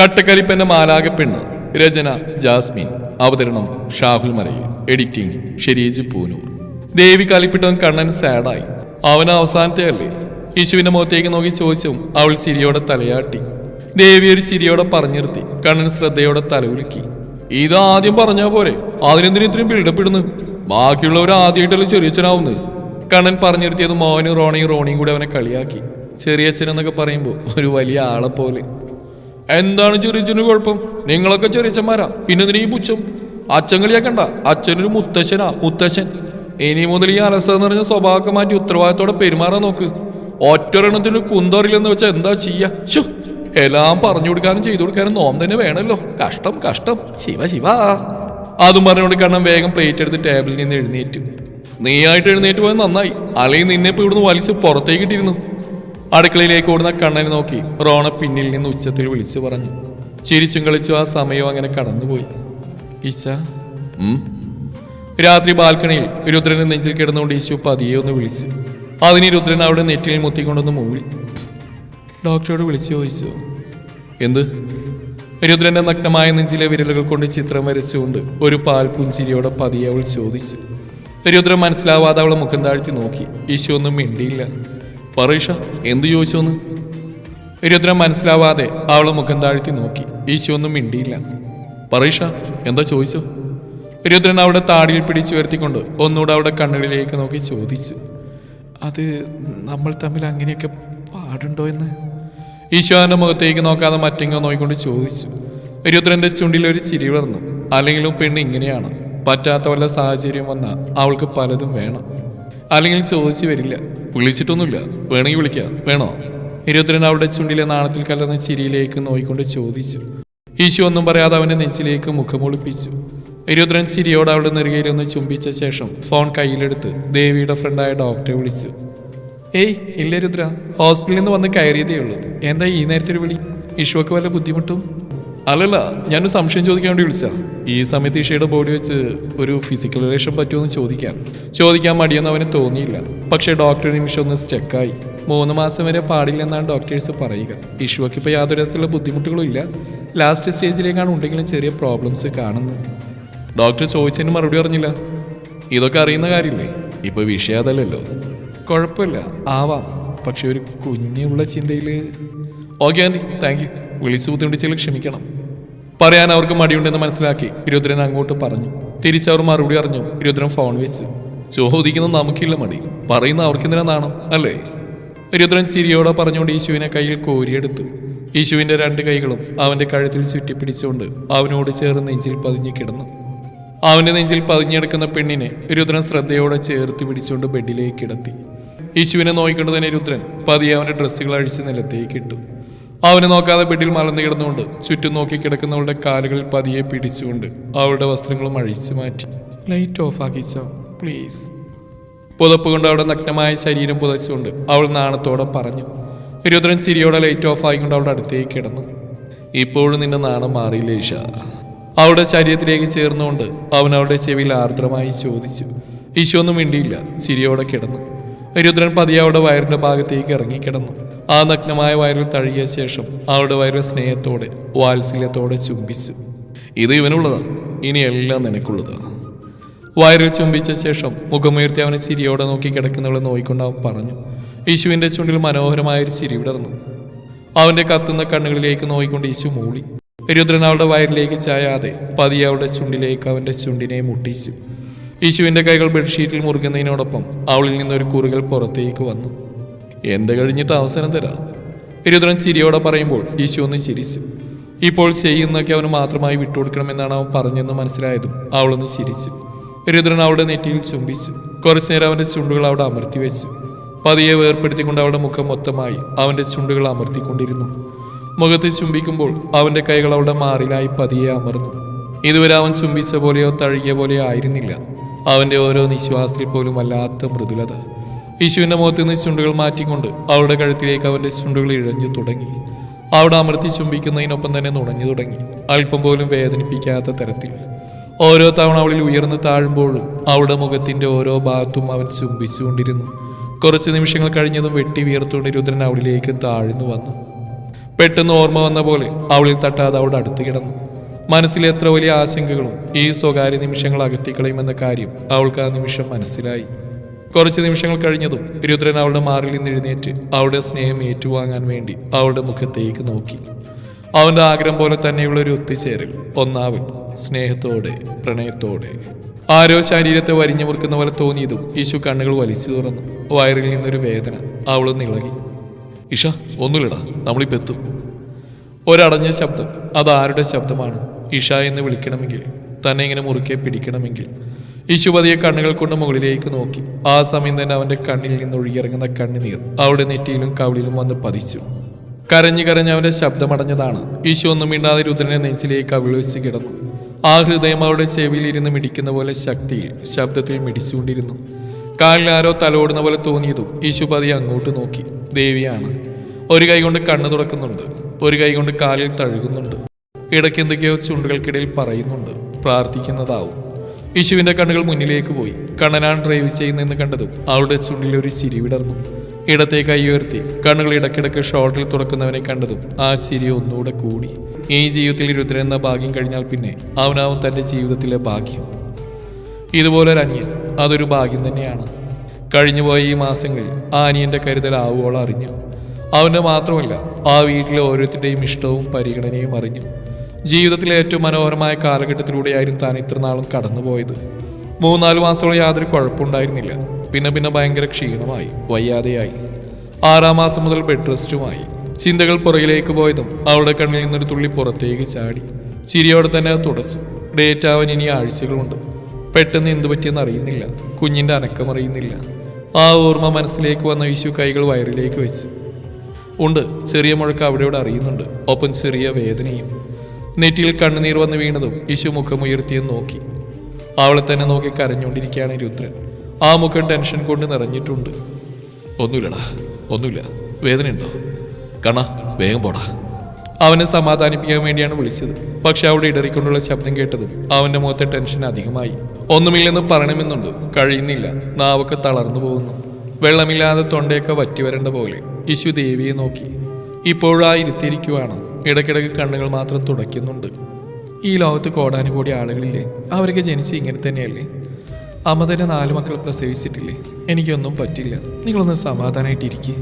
കട്ടക്കരിപ്പന്റെ മാലാക പെണ്ണ് രചന ജാസ്മിൻ. അവതരണം ഷാഹുൽ മലയിൽ. എഡിറ്റിംഗ് ഷെരീജ് പൂനൂർ. ദേവി കളിപ്പിട്ടവൻ കണ്ണൻ സാഡായി. അവൻ അവസാനത്തെ അല്ലേ? യേശുവിന്റെ മുഖത്തേക്ക് നോക്കി ചോദിച്ചും അവൾ ചിരിയോടെ തലയാട്ടി. ദേവി ഒരു ചിരിയോടെ പറഞ്ഞു നിർത്തി കണ്ണൻ ശ്രദ്ധയോടെ തലകുലുക്കി. ഇതാദ്യം പറഞ്ഞാ പോരെ? അതിനെന്തിനും ഇത്രയും ബിൽഡപ്പ് ഇടുന്നു? ബാക്കിയുള്ളവർ ആദ്യമായിട്ടല്ലേ ചെറിയച്ഛനാവുന്നത്? കണ്ണൻ പറഞ്ഞു നിർത്തിയത് മോനും റോണയും റോണിയും കൂടി അവനെ കളിയാക്കി. ചെറിയച്ഛൻ എന്നൊക്കെ പറയുമ്പോൾ ഒരു വലിയ ആളെ പോലെ. എന്താണ് ചെറിയച്ഛന് കുഴപ്പം? നിങ്ങളൊക്കെ ചെറിയച്ഛന്മാരാ പിന്നെ നീ പുച്ഛം? അച്ഛൻ കളിയാക്കണ്ട. അച്ഛനൊരു മുത്തശ്ശനാ മുത്തശ്ശൻ. ഇനി മുതൽ ഈ അലസ എന്ന് പറഞ്ഞ സ്വഭാവമൊക്കെ മാറ്റി ഉത്തരവാദിത്തോടെ പെരുമാറാൻ നോക്ക്. ഒറ്റൊരെണ്ണത്തിന് കുന്തറിയില്ലെന്ന് വെച്ചാൽ എന്താ ചെയ്യാ? എല്ലാം പറഞ്ഞു കൊടുക്കാനും ചെയ്തു കൊടുക്കാനും നോം തന്നെ വേണമല്ലോ കഷ്ടം കഷ്ടം. ശിവ ശിവ. അതും പറഞ്ഞുകൊണ്ട് കണ്ണം വേഗം പ്ലേറ്റ് എടുത്ത് ടേബിളിൽ നിന്ന് എഴുന്നേറ്റു. നീയായിട്ട് എഴുന്നേറ്റ് പോയത് നന്നായി. അല്ലെങ്കിൽ നിന്നെ ഇപ്പൊ ഇവിടുന്ന് വലിച്ച് പുറത്തേക്ക് ഇട്ടിരുന്നു. അടുക്കളയിലേക്ക് ഓടുന്ന കണ്ണനെ നോക്കി റോണ പിന്നിൽ നിന്ന് ഉച്ചത്തിൽ വിളിച്ചു പറഞ്ഞു. ചിരിച്ചും കളിച്ചു ആ സമയം അങ്ങനെ കടന്നുപോയി. ഈശ രാത്രി ബാൽക്കണിയിൽ രുദ്രനെ നെഞ്ചിൽ കിടന്നുകൊണ്ട് ഈശു പതിയെ ഒന്ന് വിളിച്ചു. അതിന് രുദ്രൻ അവിടെ നെറ്റിയിൽ മുത്തിക്കൊണ്ടൊന്ന് മൂളി ഡോക്ടറോട് വിളിച്ചു ചോദിച്ചു. എന്ത്? രുദ്രന്റെ നഗ്നമായ നെഞ്ചിലെ വിരലുകൾ കൊണ്ട് ചിത്രം വരച്ചുകൊണ്ട് ഒരു പാൽ പുഞ്ചിരിയോടെ പതിയെ അവൾ ചോദിച്ചു. രുദ്രൻ മനസ്സിലാവാതെ അവളെ മുഖം താഴ്ത്തി നോക്കി. ഈശോ ഒന്നും മിണ്ടിയില്ല. പറീഷ എന്ത് ചോദിച്ചോന്ന്? രുദ്രൻ മനസ്സിലാവാതെ അവളെ മുഖം താഴ്ത്തി നോക്കി. ഈശോ ഒന്നും മിണ്ടിയില്ല. പറീഷ എന്താ ചോദിച്ചു രുദ്രൻ അവിടെ താടിയിൽ പിടിച്ചു ഉയർത്തിക്കൊണ്ട് ഒന്നുകൂടെ അവിടെ കണ്ണുകളിലേക്ക് നോക്കി ചോദിച്ചു. അത് നമ്മൾ തമ്മിൽ അങ്ങനെയൊക്കെ പാടുണ്ടോ എന്ന്? ഈശോന്റെ മുഖത്തേക്ക് നോക്കാതെ മറ്റെങ്കിലും നോക്കിക്കൊണ്ട് ചോദിച്ചു. രുദ്രന്റെ ചുണ്ടിൽ ഒരു ചിരി വളർന്നു. അല്ലെങ്കിലും പെണ്ണ് ഇങ്ങനെയാണ്. പറ്റാത്ത വല്ല സാഹചര്യം വന്നാൽ അവൾക്ക് പലതും വേണം. അല്ലെങ്കിൽ ചോദിച്ചു വരില്ല. വിളിച്ചിട്ടൊന്നുമില്ല. വേണമെങ്കിൽ വിളിക്കാം. വേണോ? രുദ്രൻ അവളുടെ ചുണ്ടിലെ നാണത്തിൽ കലർന്ന ചിരിയിലേക്ക് നോയിക്കൊണ്ട് ചോദിച്ചു. ഈശു ഒന്നും പറയാതെ അവന്റെ നെഞ്ചിലേക്ക് മുഖമൊളിപ്പിച്ചു ചിരിയോട് അവിടെ അവളുടെ നെറുകയിലൊന്ന് ചുംബിച്ച ശേഷം ഫോൺ കയ്യിലെടുത്ത് ദേവിയുടെ ഫ്രണ്ടായ ഡോക്ടറെ വിളിച്ചു. ഏയ് ഇല്ല രുദ്ര. ഹോസ്പിറ്റലിൽ നിന്ന് വന്ന് കയറിയതേ ഉള്ളൂ. എന്താ ഈ നേരത്തെ ഒരു വിളി? ഈശോക്ക് വല്ല ബുദ്ധിമുട്ടും? അല്ലല്ല ഞാനൊരു സംശയം ചോദിക്കാൻ വേണ്ടി വിളിച്ച ഈ സമയത്ത് ഈഷയുടെ ബോഡി വെച്ച് ഒരു ഫിസിക്കൽ റിലേഷൻ പറ്റുമെന്ന് ചോദിക്കാൻ. ചോദിക്കാൻ മടിയെന്ന് അവന് തോന്നിയില്ല. പക്ഷേ ഡോക്ടർ നിമിഷം ഒന്ന് സ്റ്റെക്കായി മൂന്ന് മാസം വരെ പാടില്ലെന്നാണ് ഡോക്ടേഴ്സ് പറയുക. ഇഷുവൊക്കെ ഇപ്പോൾ യാതൊരു തരത്തിലുള്ള ബുദ്ധിമുട്ടുകളും ഇല്ല. ലാസ്റ്റ് സ്റ്റേജിലേക്കാണ് ഉണ്ടെങ്കിലും ചെറിയ പ്രോബ്ലംസ് കാണുന്നു. ഡോക്ടർ ചോദിച്ചതിന് മറുപടി പറഞ്ഞില്ല. ഇതൊക്കെ അറിയുന്ന കാര്യമില്ലേ? ഇപ്പോൾ വിഷയം അതല്ലല്ലോ. കുഴപ്പമില്ല ആവാം. പക്ഷെ ഒരു കുഞ്ഞുള്ള ചിന്തയിൽ ഓക്കെ ആന്റി താങ്ക് യു വിളിച്ചു ബുദ്ധിമുട്ടിച്ചതിൽ ക്ഷമിക്കണം. പറയാൻ അവർക്ക് മടിയുണ്ടെന്ന് മനസ്സിലാക്കി രുദ്രൻ അങ്ങോട്ട് പറഞ്ഞു. തിരിച്ചവർ മറുപടി അറിഞ്ഞു. രുദ്രൻ ഫോൺ വെച്ച്. ചോദിക്കുന്നത് നമുക്കില്ല മടി. പറയുന്ന അവർക്കെന്തിനാ നാണം? അല്ലേ? രുദ്രൻ ചിരിയോടെ പറഞ്ഞുകൊണ്ട് യേശുവിനെ കയ്യിൽ കോരിയെടുത്തു. യേശുവിന്റെ രണ്ട് കൈകളും അവന്റെ കഴുത്തിൽ ചുറ്റിപ്പിടിച്ചുകൊണ്ട് അവനോട് ചേർന്ന് നെഞ്ചിൽ പതിഞ്ഞു കിടന്നു. അവന്റെ നെഞ്ചിൽ പതിഞ്ഞെടുക്കുന്ന പെണ്ണിനെ രുദ്രൻ ശ്രദ്ധയോടെ ചേർത്ത് പിടിച്ചുകൊണ്ട് ബെഡിലേക്ക് കിടത്തി. യേശുവിനെ നോയിക്കൊണ്ട് തന്നെ രുദ്രൻ പതിയെ അവന്റെ ഡ്രസ്സുകൾ അഴിച്ച് നിലത്തേക്ക് ഇട്ടു. അവനെ നോക്കാതെ ബെഡിൽ മലർന്നു കിടന്നുകൊണ്ട് ചുറ്റും നോക്കി കിടക്കുന്നവളുടെ കാലുകളിൽ പതിയെ പിടിച്ചുകൊണ്ട് അവളുടെ വസ്ത്രങ്ങളും അഴിച്ചു മാറ്റി. ലൈറ്റ് ഓഫ് ആക്കിച്ചോ പ്ലീസ് പുതപ്പ് കൊണ്ട് അവളുടെ നഗ്നമായ ശരീരം പുതച്ചുകൊണ്ട് അവൾ നാണത്തോടെ പറഞ്ഞു. രുദ്രൻ ചിരിയോടെ ലൈറ്റ് ഓഫ് ആയിക്കൊണ്ട് അവളുടെ അടുത്തേക്ക് കിടന്നു. ഇപ്പോഴും നിന്റെ നാണം മാറിയില്ല ഈഷ അവളുടെ ശരീരത്തിലേക്ക് ചേർന്നുകൊണ്ട് അവൻ അവളുടെ ചെവിയിൽ ആർദ്രമായി ചോദിച്ചു. ഈശോ ഒന്നും മിണ്ടിയില്ല ചിരിയോടെ കിടന്നു. രുദ്രൻ പതിയെ അവളുടെ വയറിന്റെ ഭാഗത്തേക്ക് ഇറങ്ങിക്കിടന്നു. ആ നഗ്നമായ വയറിൽ തഴുകിയ ശേഷം അവളുടെ വയറ് സ്നേഹത്തോടെ വാത്സല്യത്തോടെ ചുംബിച്ചു. ഇത് ഇവനുള്ളതാ ഇനി എല്ലാം നിനക്കുള്ളതാ. വയറിൽ ചുംബിച്ച ശേഷം മുഖമുയർത്തി അവനെ ചിരിയോടെ നോക്കി കിടക്കുന്നവളെ നോയിക്കൊണ്ട് അവൻ പറഞ്ഞു യേശുവിന്റെ ചുണ്ടിൽ മനോഹരമായ ഒരു ചിരി വിടർന്നു. അവന്റെ കത്തുന്ന കണ്ണുകളിലേക്ക് നോയിക്കൊണ്ട് യേശു മൂളി. രുദ്രൻ അവളുടെ വയറിലേക്ക് ചായാതെ പതിയെ അവളുടെ ചുണ്ടിലേക്ക് അവന്റെ ചുണ്ടിനെ മുട്ടിച്ചു. യേശുവിന്റെ കൈകൾ ബെഡ്ഷീറ്റിൽ മുറുകുന്നതിനോടൊപ്പം അവളിൽ നിന്നൊരു കുറുകൽ പുറത്തേക്ക് വന്നു. എന്റെ കഴിഞ്ഞിട്ട് അവസരം തരാം? രുദ്രൻ ചിരിയോടെ പറയുമ്പോൾ ഈശോ ഒന്ന് ചിരിച്ചു. ഇപ്പോൾ ചെയ്യുന്നൊക്കെ അവന് മാത്രമായി വിട്ടുകൊടുക്കണമെന്നാണ് അവൻ പറഞ്ഞെന്ന് മനസ്സിലായതും അവളൊന്ന് ചിരിച്ചു. രുദ്രൻ അവളുടെ നെറ്റിയിൽ ചുംബിച്ചു. കുറച്ചു നേരം അവന്റെ ചുണ്ടുകൾ അവിടെ അമർത്തി വെച്ചു. പതിയെ വേർപ്പെടുത്തിക്കൊണ്ട് അവളുടെ മുഖം മൊത്തമായി അവന്റെ ചുണ്ടുകൾ അമർത്തിക്കൊണ്ടിരുന്നു. മുഖത്ത് ചുംബിക്കുമ്പോൾ അവന്റെ കൈകൾ അവളുടെ മാറിലായി പതിയെ അമർന്നു. ഇതുവരെ അവൻ ചുംബിച്ച പോലെയോ തഴുകിയ പോലെയോ ആയിരുന്നില്ല. അവന്റെ ഓരോ നിശ്വാസത്തിൽ പോലും വല്ലാത്ത മൃദുലത. യേശുവിന്റെ മുഖത്ത് നിന്ന് ചുണ്ടുകൾ മാറ്റിക്കൊണ്ട് അവളുടെ കഴുത്തിലേക്ക് അവന്റെ ചുണ്ടുകൾ ഇഴഞ്ഞു തുടങ്ങി. അവിടെ അമർത്തി ചുംബിക്കുന്നതിനൊപ്പം തന്നെ നുണഞ്ഞു തുടങ്ങി. അല്പം പോലും വേദനിപ്പിക്കാത്ത തരത്തിൽ. ഓരോ തവണ അവളിൽ ഉയർന്നു താഴുമ്പോഴും അവളുടെ മുഖത്തിന്റെ ഓരോ ഭാഗത്തും അവൻ ചുംബിച്ചുകൊണ്ടിരുന്നു. കുറച്ച് നിമിഷങ്ങൾ കഴിഞ്ഞതും വെട്ടി വീർത്തുകൊണ്ട് രുദ്രൻ അവളിലേക്ക് താഴ്ന്നു വന്നു. പെട്ടെന്ന് ഓർമ്മ വന്ന പോലെ അവളിൽ തട്ടാതെ അവളുടെ അടുത്ത് കിടന്നു. മനസ്സിൽ എത്ര വലിയ ആശങ്കകളും ഈ സ്വകാര്യ നിമിഷങ്ങൾ അകത്തിക്കളയുമെന്ന കാര്യം അവൾക്ക് ആ നിമിഷം മനസ്സിലായി. കുറച്ച് നിമിഷങ്ങൾ കഴിഞ്ഞതും രുദ്രൻ അവളുടെ മാറിൽ നിന്ന് എഴുന്നേറ്റ് അവളുടെ സ്നേഹം ഏറ്റുവാങ്ങാൻ വേണ്ടി അവളുടെ മുഖത്തേക്ക് നോക്കി. അവന്റെ ആഗ്രഹം പോലെ തന്നെയുള്ള ഒരു ഒത്തുചേരൽ ഒന്നാവൻ സ്നേഹത്തോടെ പ്രണയത്തോടെ. ആരോ ശരീരത്തെ വരിഞ്ഞു മുറുക്കുന്ന പോലെ തോന്നിയതും ഈശു കണ്ണുകൾ വലിച്ചു തുറന്നു. വയറിൽ നിന്നൊരു വേദന അവളൊന്ന് ഇളകി ഇഷ ഒന്നുമില്ലടാ നമ്മളിപ്പോ എത്തും. ഒരടഞ്ഞ ശബ്ദം അതാരുടെ ശബ്ദമാണ്? ഇഷ എന്ന് വിളിക്കണമെങ്കിൽ തന്നെ ഇങ്ങനെ മുറുക്കെ പിടിക്കണമെങ്കിൽ. ഈശുപതിയെ കണ്ണുകൾ കൊണ്ട് മുകളിലേക്ക് നോക്കി. ആ സമയം തന്നെ അവന്റെ കണ്ണിൽ നിന്ന് ഒഴുകിയിറങ്ങുന്ന കണ്ണുനീർ അവളുടെ നെറ്റിയിലും കവിളിലും വന്ന് പതിച്ചു. കരഞ്ഞു കരഞ്ഞ് അവന്റെ ശബ്ദമടഞ്ഞതാണ് യേശു ഒന്നും മിണ്ടാതെ രുദ്രനെ നെഞ്ചിലേക്ക് അവിളിച്ച് കിടന്നു. ആ ഹൃദയം അവളുടെ ചെവിയിൽ ഇരുന്ന് മിടിക്കുന്ന പോലെ ശക്തിയിൽ ശബ്ദത്തിൽ മിടിച്ചുകൊണ്ടിരുന്നു. കാലിൽ ആരോ തലോടുന്ന പോലെ തോന്നിയതും യേശു പതിയെ അങ്ങോട്ട് നോക്കി. ദേവിയാണ്. ഒരു കൈ കൊണ്ട് കണ്ണു തുറക്കുന്നുണ്ട്. ഒരു കൈ കൊണ്ട് കാലിൽ തഴുകുന്നുണ്ട്. ഇടയ്ക്ക് എന്തൊക്കെയോ ചുണ്ടുകൾക്കിടയിൽ പറയുന്നുണ്ട്. പ്രാർത്ഥിക്കുന്നതാവും. യേശുവിന്റെ കണ്ണുകൾ മുന്നിലേക്ക് പോയി. കണ്ണനാൻ ഡ്രൈവ് ചെയ്യുന്നെന്ന് കണ്ടതും അവളുടെ ചുണ്ടിൽ ഒരു ചിരി വിടർന്നു. ഇടത്തെ കൈ ഉയർത്തി കണ്ണുകൾ ഇടയ്ക്കിടയ്ക്ക് ഷോട്ടിൽ തുറക്കുന്നവനെ കണ്ടതും ആ ചിരി ഒന്നുകൂടെ കൂടി. ഈ ജീവിതത്തിൽ രുദ്രൻ എന്ന ഭാഗ്യം കഴിഞ്ഞാൽ പിന്നെ അവനാവും തന്റെ ജീവിതത്തിലെ ഭാഗ്യം. ഇതുപോലെ ഒരു അനിയൻ. അതൊരു ഭാഗ്യം തന്നെയാണ്. കഴിഞ്ഞുപോയ ഈ മാസങ്ങളിൽ ആ അനിയന്റെ കരുതൽ ആവുവോളം അറിഞ്ഞു. അവന്റെ മാത്രമല്ല ആ വീട്ടിലെ ഓരോരുത്തരുടെയും ഇഷ്ടവും പരിഗണനയും അറിഞ്ഞു. ജീവിതത്തിലെ ഏറ്റവും മനോഹരമായ കാലഘട്ടത്തിലൂടെയായിരുന്നു താൻ ഇത്ര നാളും കടന്നുപോയത്. മൂന്നാൽ മാസത്തോളം യാതൊരു കുഴപ്പമുണ്ടായിരുന്നില്ല. പിന്നെ പിന്നെ ഭയങ്കര ക്ഷീണമായി വയ്യാതെയായി. ആറാം മാസം മുതൽ ബെഡ് റെസ്റ്റുമായി ചിന്തകൾ പുറകിലേക്ക് പോയതും അവളുടെ കണ്ണിൽ നിന്നൊരു തുള്ളി പുറത്തേക്ക് ചാടി. ചിരിയോടെ തന്നെ തുടച്ചു. ഡേറ്റ് ആവാൻ ഇനി ആഴ്ചകളുണ്ട്. പെട്ടെന്ന് എന്തു പറ്റിയെന്ന് അറിയുന്നില്ല. കുഞ്ഞിന്റെ അനക്കം അറിയുന്നില്ല. ആ ഓർമ്മ മനസ്സിലേക്ക് വന്ന വിശു കൈകൾ വയറിലേക്ക് വെച്ചു. ഉണ്ട് ചെറിയ മുഴക്കം അവിടെ അറിയുന്നുണ്ട്. ഒപ്പം ചെറിയ വേദനയും. നെറ്റിയിൽ കണ്ണുനീർ വന്ന് വീണതും യേശു മുഖമുയർത്തിയെന്ന് നോക്കി. അവളെ തന്നെ നോക്കി കരഞ്ഞുകൊണ്ടിരിക്കുകയാണ് രുദ്രൻ. ആ മുഖം ടെൻഷൻ കൊണ്ട് നിറഞ്ഞിട്ടുണ്ട്. ഒന്നുമില്ലടാ ഒന്നുമില്ല. വേദനയുണ്ടോ? കണ വേഗം പോടാ. അവനെ സമാധാനിപ്പിക്കാൻ വേണ്ടിയാണ് വിളിച്ചത്. പക്ഷെ അവിടെ ഇടറിക്കൊണ്ടുള്ള ശബ്ദം കേട്ടതും അവന്റെ മുഖത്തെ ടെൻഷൻ അധികമായി. ഒന്നുമില്ലെന്ന് പറയണമെന്നുണ്ട്. കഴിയുന്നില്ല. നാവൊക്കെ തളർന്നു പോകുന്നു. വെള്ളമില്ലാതെ തൊണ്ടയൊക്കെ വറ്റി വരേണ്ട പോലെ യേശു ദേവിയെ നോക്കി. ഇപ്പോഴാ ഇരുത്തിയിരിക്കുവാണ്. ഇടയ്ക്കിടയ്ക്ക് കണ്ണുകൾ മാത്രം തുടയ്ക്കുന്നുണ്ട്. ഈ ലോകത്ത് കോടാനുകൂടി ആളുകളില്ലേ? അവരൊക്കെ ജനിച്ച് ഇങ്ങനെ തന്നെയല്ലേ? അമ്മ തന്നെ നാല് മക്കൾ പ്രസവിച്ചിട്ടില്ലേ? എനിക്കൊന്നും പറ്റില്ല. നിങ്ങളൊന്ന് സമാധാനമായിട്ടിരിക്കുക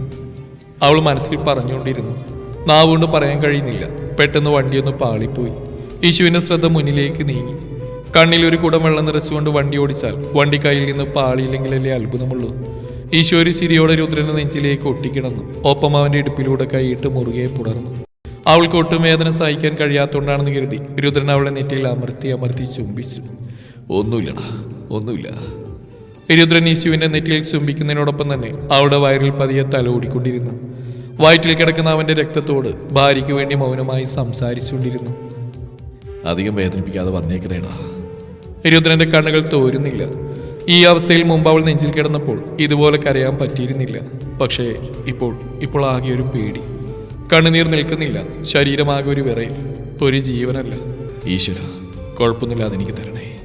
അവൾ മനസ്സിൽ പറഞ്ഞുകൊണ്ടിരുന്നു. നാവുകൊണ്ട് പറയാൻ കഴിയുന്നില്ല. പെട്ടെന്ന് വണ്ടിയൊന്ന് പാളിപ്പോയി. യേശുവിന്റെ ശ്രദ്ധ മുന്നിലേക്ക് നീങ്ങി. കണ്ണിൽ ഒരു കുടം വെള്ളം നിറച്ചുകൊണ്ട് വണ്ടി ഓടിച്ചാൽ വണ്ടി കയ്യിൽ നിന്ന് പാളിയില്ലെങ്കിലല്ലേ അത്ഭുതമുള്ളൂ. ഈശോ ഒരു ചിരിയോടെ രുദ്രനെ നെഞ്ചിലേക്ക് ഒട്ടിക്കിടന്നു. ഒപ്പം അവന്റെ ഇടുപ്പിലൂടെ കൈയിട്ട് മുറുകെ പുടർന്നു അവൾക്ക് ഒട്ടും വേദന സഹിക്കാൻ കഴിയാത്തോണ്ടാണെന്ന് കരുതി രുദ്രൻ അവളെ നെറ്റിയിൽ അമർത്തി അമർത്തി ചുംബിച്ചു. ഒന്നുമില്ലടാ ഒന്നുമില്ല. രുദ്രൻ യേശുവിന്റെ നെറ്റിയിൽ ചുംബിക്കുന്നതിനോടൊപ്പം തന്നെ അവളുടെ വയറിൽ പതിയെ തലോടിക്കൊണ്ടിരുന്നു വയറ്റിൽ കിടക്കുന്ന അവന്റെ രക്തത്തോട് ഭാര്യയ്ക്ക് വേണ്ടി മൗനമായി സംസാരിച്ചുകൊണ്ടിരുന്നു. അധികം വേദനിപ്പിക്കാതെ വന്നേക്കണേടാ. രുദ്രന്റെ കണ്ണുകൾ തോരുന്നില്ല. ഈ അവസ്ഥയിൽ മുമ്പ് അവൾ നെഞ്ചിൽ കിടന്നപ്പോൾ ഇതുപോലെ കരയാൻ പറ്റിയിരുന്നില്ല. പക്ഷേ ഇപ്പോൾ ഇപ്പോൾ ആകെ ഒരു പേടി. കണ്ണുനീർ നിൽക്കുന്നില്ല. ശരീരമാകെ ഒരു വിറയിൽ ഒരു ജീവനല്ല. ഈശ്വര കുഴപ്പമൊന്നുമില്ലാതെ എനിക്ക് തരണേ.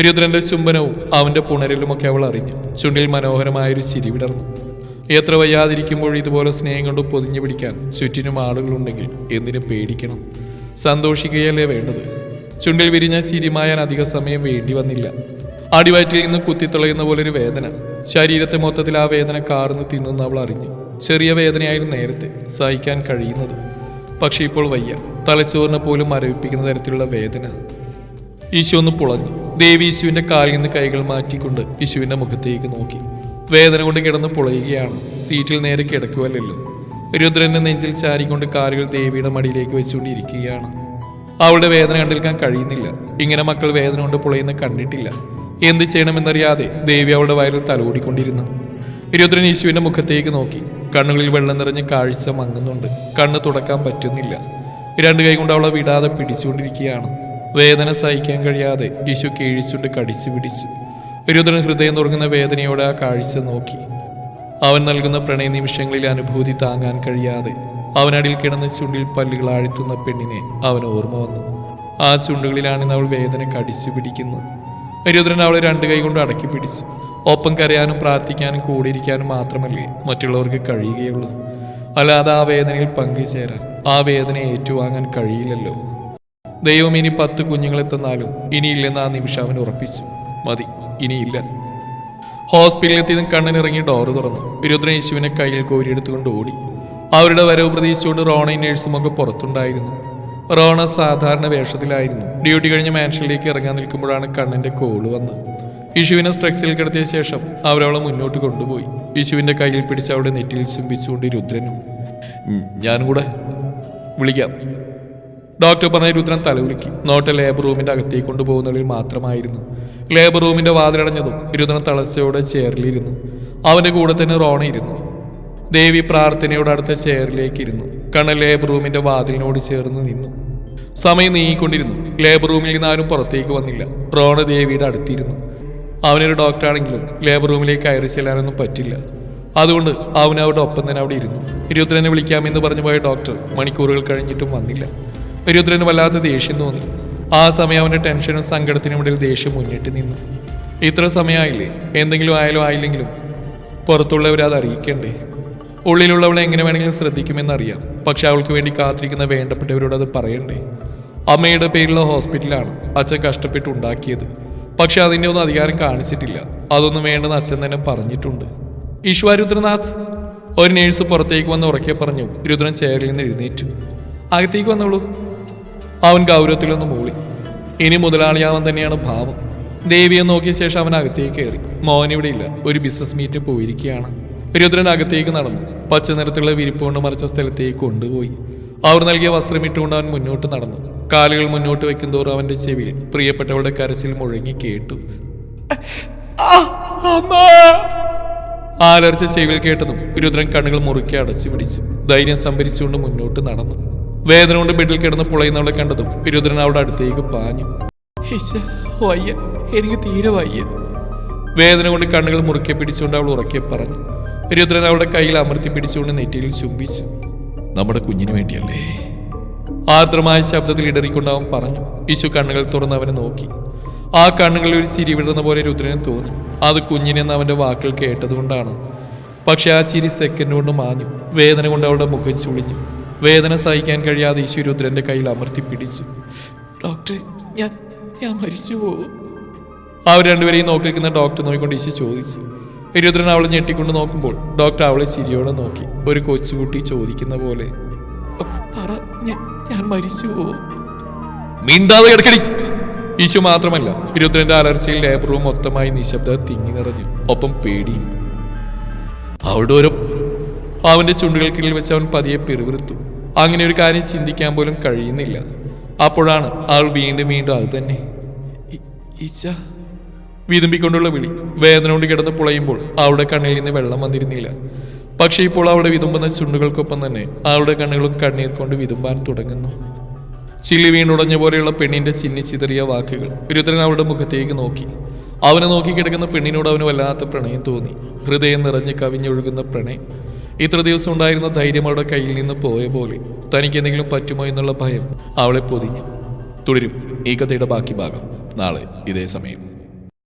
രുദ്രന്റെ ചുംബനവും അവന്റെ പുണരലുമൊക്കെ അവൾ അറിഞ്ഞു. ചുണ്ടിൽ മനോഹരമായ ഒരു ചിരി വിടർന്നു. എത്ര വയ്യാതിരിക്കുമ്പോൾ ഇതുപോലെ സ്നേഹം കൊണ്ട് പൊതിഞ്ഞു പിടിക്കാൻ ചുറ്റിനും ആളുകളുണ്ടെങ്കിൽ എന്തിനും പേടിക്കണം? സന്തോഷിക്കുകയല്ലേ വേണ്ടത്? ചുണ്ടിൽ വിരിഞ്ഞ ചിരിമായാൻ അധിക സമയം വേണ്ടി വന്നില്ല. അടിവയറ്റിൽ കുത്തിത്തുളയുന്ന പോലെ ഒരു വേദന. ശരീരത്തെ മൊത്തത്തിൽ ആ വേദന കാർന്ന് തിന്നുന്ന അവൾ അറിഞ്ഞു. ചെറിയ വേദനയായിരുന്നു നേരത്തെ സഹിക്കാൻ കഴിയുന്നത്. പക്ഷേ ഇപ്പോൾ വയ്യ. തലച്ചോറിനെ പോലും മരവിപ്പിക്കുന്ന തരത്തിലുള്ള വേദന. ഈശോ ഒന്ന് പുളഞ്ഞു. ദേവി യേശുവിന്റെ കാലിൽ നിന്ന് കൈകൾ മാറ്റിക്കൊണ്ട് യേശുവിന്റെ മുഖത്തേക്ക് നോക്കി. വേദന കൊണ്ട് കിടന്ന് പുളയുകയാണ്. സീറ്റിൽ നേരെ കിടക്കുവല്ലോ രുദ്രന്റെ നെഞ്ചിൽ ചാരിക്കൊണ്ട് കാലുകൾ ദേവിയുടെ മടിയിലേക്ക് വെച്ചുകൊണ്ടിരിക്കുകയാണ്. അവളുടെ വേദന കണ്ടിരിക്കാൻ കഴിയുന്നില്ല. ഇങ്ങനെ മക്കൾ വേദന കൊണ്ട് പുളയുന്ന കണ്ടിട്ടില്ല. എന്ത് ചെയ്യണമെന്നറിയാതെ ദേവി അവളുടെ വയറിൽ തലോടിക്കൊണ്ടിരുന്നു. രുദ്രൻ യേശുവിന്റെ മുഖത്തേക്ക് നോക്കി. കണ്ണുകളിൽ വെള്ളം നിറഞ്ഞ് കാഴ്ച മങ്ങുന്നുണ്ട്. കണ്ണ് തുടക്കാൻ പറ്റുന്നില്ല. രണ്ട് കൈ കൊണ്ട് അവളെ വിടാതെ പിടിച്ചുകൊണ്ടിരിക്കുകയാണ്. വേദന സഹിക്കാൻ കഴിയാതെ യേശു കീഴിച്ചുകൊണ്ട് കടിച്ചു പിടിച്ചു. രുദ്രൻ ഹൃദയം തുടങ്ങുന്ന വേദനയോടെ ആ കാഴ്ച നോക്കി. അവൻ നൽകുന്ന പ്രണയ നിമിഷങ്ങളിൽ അനുഭൂതി താങ്ങാൻ കഴിയാതെ അവനടിയിൽ കിടന്ന ചുണ്ടിൽ പല്ലുകൾ ആഴ്ത്തുന്ന പെണ്ണിനെ അവൻ ഓർമ്മ വന്നു. ആ ചുണ്ടുകളിലാണ് അവൾ വേദന കടിച്ചു പിടിക്കുന്നത്. രുദ്രൻ അവളെ രണ്ട് കൈ കൊണ്ട് അടക്കി പിടിച്ചു. ഒപ്പം കരയാനും പ്രാർത്ഥിക്കാനും കൂടിയിരിക്കാനും മാത്രമല്ലേ മറ്റുള്ളവർക്ക് കഴിയുകയുള്ളൂ. അല്ലാതെ ആ വേദനയിൽ പങ്കുചേരാൻ ആ വേദനയെ ഏറ്റുവാങ്ങാൻ കഴിയില്ലല്ലോ. ദൈവം ഇനി പത്ത് കുഞ്ഞുങ്ങളെ തന്നാലും ഇനിയില്ലെന്ന് ആ നിമിഷം അവൻ ഉറപ്പിച്ചു. മതി ഇനിയില്ല. ഹോസ്പിറ്റലിൽ എത്തിയതും കണ്ണനിറങ്ങി ഡോറ് തുറന്നു. രുദ്രൻ യേശുവിനെ കയ്യിൽ കോരിയെടുത്തുകൊണ്ട് ഓടി. അവരുടെ വരവ് പ്രതീക്ഷിച്ചുകൊണ്ട് റോണയും നേഴ്സും ഒക്കെ പുറത്തുണ്ടായിരുന്നു. റോണ സാധാരണ വേഷത്തിലായിരുന്നു. ഡ്യൂട്ടി കഴിഞ്ഞ് മാൻഷനിലേക്ക് ഇറങ്ങാൻ നിൽക്കുമ്പോഴാണ് കണ്ണന്റെ കോൾ വന്നത്. യേശുവിനെ സ്ട്രക്ചറിൽ കിടത്തിയ ശേഷം അവരവളെ മുന്നോട്ട് കൊണ്ടുപോയി. യേശുവിന്റെ കയ്യിൽ പിടിച്ച് അവളുടെ നെറ്റിയിൽ ചുംബിച്ചുകൊണ്ട് രുദ്രനും "ഉം, ഞാനും കൂടെ വിളിക്കാം. ഡോക്ടർ പറഞ്ഞ രുദ്രൻ തലകുലുക്കി നോട്ട് ലേബർ റൂമിന്റെ അകത്തേക്ക് കൊണ്ടുപോകുന്നതിൽ മാത്രമായിരുന്നു. ലേബർ റൂമിന്റെ വാതിലടഞ്ഞതും രുദ്രൻ തളച്ചയോടെ ചെയറിലിരുന്നു. അവന്റെ കൂടെ തന്നെ റോണ ഇരുന്നു. ദേവി പ്രാർത്ഥനയോട് അടുത്ത ചെയറിലേക്ക് ഇരുന്നു കണ്ണൻ ലേബർ റൂമിന്റെ വാതിലിനോട് ചേർന്ന് നിന്നു. സമയം നീങ്ങിക്കൊണ്ടിരുന്നു. ലേബർ റൂമിൽ നിന്ന് ആരും പുറത്തേക്ക് വന്നില്ല. റോണ ദേവിയുടെ അടുത്തിരുന്നു. അവനൊരു ഡോക്ടറാണെങ്കിലും ലേബർ റൂമിലേക്ക് കയറി ചെല്ലാനൊന്നും പറ്റില്ല. അതുകൊണ്ട് അവൻ അവരുടെ ഒപ്പം തന്നെ അവിടെ ഇരുന്നു. രുദ്രനെ വിളിക്കാമെന്ന് പറഞ്ഞു പോയ ഡോക്ടർ മണിക്കൂറുകൾ കഴിഞ്ഞിട്ടും വന്നില്ല. രുദ്രന് വല്ലാത്ത ദേഷ്യം തോന്നി. ആ സമയം അവന്റെ ടെൻഷനും സങ്കടത്തിനും ഇടയിൽ ദേഷ്യം മുന്നിട്ട് നിന്നു. ഇത്ര സമയമായില്ലേ? എന്തെങ്കിലും ആയാലും ആയില്ലെങ്കിലും പുറത്തുള്ളവരെ അത് അറിയിക്കണ്ടേ? ഉള്ളിലുള്ളവളെ എങ്ങനെ വേണമെങ്കിലും ശ്രദ്ധിക്കുമെന്നറിയാം. പക്ഷെ അവൾക്ക് വേണ്ടി കാത്തിരിക്കുന്ന വേണ്ടപ്പെട്ടവരോട് അത് പറയണ്ടേ? അമ്മയുടെ പേരിലുള്ള ഹോസ്പിറ്റലാണ് അച്ഛൻ കഷ്ടപ്പെട്ട് ഉണ്ടാക്കിയത്. പക്ഷെ അതിന്റെ ഒന്നും അധികാരം കാണിച്ചിട്ടില്ല. അതൊന്നും വേണ്ടെന്ന് അച്ഛൻ തന്നെ പറഞ്ഞിട്ടുണ്ട്. ഈശ്വര രുദ്രനാഥ് ഒരു നേഴ്സ് പുറത്തേക്ക് വന്ന് ഉറക്കെ പറഞ്ഞു രുദ്രൻ ചെയറിൽ നിന്ന് എഴുന്നേറ്റു. അകത്തേക്ക് വന്നോളൂ. അവൻ ഗൗരവത്തിൽ നിന്ന് മൂളി. ഇനി മുതലാളിയാവൻ തന്നെയാണ് ഭാവം. ദേവിയെ നോക്കിയ ശേഷം അവൻ അകത്തേക്ക് കയറി. മോഹൻ ഇവിടെ ഇല്ല. ഒരു ബിസിനസ് മീറ്റിന് പോയിരിക്കുകയാണ്. രുദ്രൻ അകത്തേക്ക് നടന്നു. പച്ച നിറത്തിലുള്ള വിരിപ്പ് കൊണ്ട് മറിച്ച സ്ഥലത്തേക്ക് കൊണ്ടുപോയി. അവർ നൽകിയ വസ്ത്രം ഇട്ടുകൊണ്ട് അവൻ മുന്നോട്ട് നടന്നു. കാലുകൾ മുന്നോട്ട് വെക്കും തോറും അവന്റെ ചെവിയിൽ പ്രിയപ്പെട്ടവളുടെ കരച്ചിൽ മുഴങ്ങി കേട്ടു. ആലർച്ച ചെവിയിൽ കേട്ടതും രുദ്രൻ കണ്ണുകൾ മുറുക്കി അടച്ചു പിടിച്ചു. ധൈര്യം സംഭരിച്ചുകൊണ്ട് മുന്നോട്ട് നടന്നു. വേദന കൊണ്ട് ബെഡിൽ കിടന്ന് പുളയുന്നവളെ കണ്ടതും രുദ്രൻ അവിടെ അടുത്തേക്ക് പാഞ്ഞു. "ഈശ്വ, വയ്യ. എനിക്ക് തീരെ വയ്യ. വേദന കൊണ്ട് കണ്ണുകൾ മുറുക്കി പിടിച്ചുകൊണ്ട് അവൾ ഉറക്കെ പറഞ്ഞു. രുദ്രൻ അവളുടെ കയ്യിൽ അമർത്തി പിടിച്ചുകൊണ്ട് നെറ്റിയിൽ ചുംബിച്ചു. നമ്മുടെ കുഞ്ഞിന് വേണ്ടിയല്ലേ? ആർദ്രമായ ശബ്ദത്തിൽ ഇടറിക്കൊണ്ട് അവൻ പറഞ്ഞു. ഈശു കണ്ണുകൾ തുറന്ന് അവനെ നോക്കി. ആ കണ്ണുകളിൽ ഒരു ചിരി വിടുന്ന പോലെ രുദ്രന് തോന്നി. അത് കുഞ്ഞിനെന്ന് അവന്റെ വാക്കുകൾ കേട്ടതുകൊണ്ടാണ്. പക്ഷെ ആ ചിരി സെക്കൻഡ് കൊണ്ട് മാഞ്ഞു. വേദന കൊണ്ട് അവളുടെ മുഖം ചുളിഞ്ഞു. വേദന സഹിക്കാൻ കഴിയാതെ ഈശു രുദ്രന്റെ കയ്യിൽ അമർത്തി പിടിച്ചു. ഡോക്ടർ ഞാൻ ഞാൻ മരിച്ചു പോകും അവർ രണ്ടുപേരെയും നോക്കി നിൽക്കുന്ന ഡോക്ടർ നോക്കിക്കൊണ്ട് ഈശു ചോദിച്ചു. രുദ്രൻ അവളെ ഞെട്ടിക്കൊണ്ട് നോക്കുമ്പോൾ ഡോക്ടർ അവളെ ചിരിയോടെ നോക്കി. ഒരു കൊച്ചുകുട്ടി ചോദിക്കുന്ന പോലെ ഞാൻ മരിച്ചു മിണ്ടാതെ കിടക്കടി. ഈശു മാത്രമല്ല. രുദ്രന്റെ അലർച്ചയിൽ ലേബർ റൂം മൊത്തമായി നിശബ്ദ തിങ്ങി നിറഞ്ഞു. ഒപ്പം പേടിയും. അവളുടെ ഓരോ അവന്റെ ചുണ്ടുകൾക്കിടയിൽ വെച്ച് അവൻ പതിയെ പിറുവിറുത്തു അങ്ങനെ ഒരു കാര്യം ചിന്തിക്കാൻ പോലും കഴിയുന്നില്ല. അപ്പോഴാണ് അവൾ വീണ്ടും വീണ്ടും അത് തന്നെ. "ഇ- ഈച്ച വിതുമ്പിക്കൊണ്ടുള്ള വിളി. വേദന കൊണ്ട് കിടന്ന് പുളയുമ്പോൾ അവളുടെ കണ്ണിൽ നിന്ന് വെള്ളം വന്നിരുന്നില്ല. പക്ഷേ ഇപ്പോൾ അവളുടെ വിതുമ്പുന്ന ചുണ്ടുകൾക്കൊപ്പം തന്നെ അവളുടെ കണ്ണുകളും കണ്ണീർ കൊണ്ട് വിതുമ്പാൻ തുടങ്ങുന്നു. ചില്ലി വീണുടഞ്ഞ പോലെയുള്ള പെണ്ണിന്റെ ചിന്നി ചിതറിയ വാക്കുകൾ രുദ്രൻ അവളുടെ മുഖത്തേക്ക് നോക്കി. അവനെ നോക്കി കിടക്കുന്ന പെണ്ണിനോട് അവന് വല്ലാത്ത പ്രണയം തോന്നി. ഹൃദയം നിറഞ്ഞ് കവിഞ്ഞൊഴുകുന്ന പ്രണയം. ഇത്ര ദിവസം ഉണ്ടായിരുന്ന ധൈര്യം അവളുടെ കയ്യിൽ നിന്ന് പോയ പോലെ തനിക്ക് എന്തെങ്കിലും പറ്റുമോ എന്നുള്ള ഭയം അവളെ പൊതിഞ്ഞു. തുടരും ഈ കഥയുടെ ബാക്കി ഭാഗം നാളെ ഇതേ സമയം.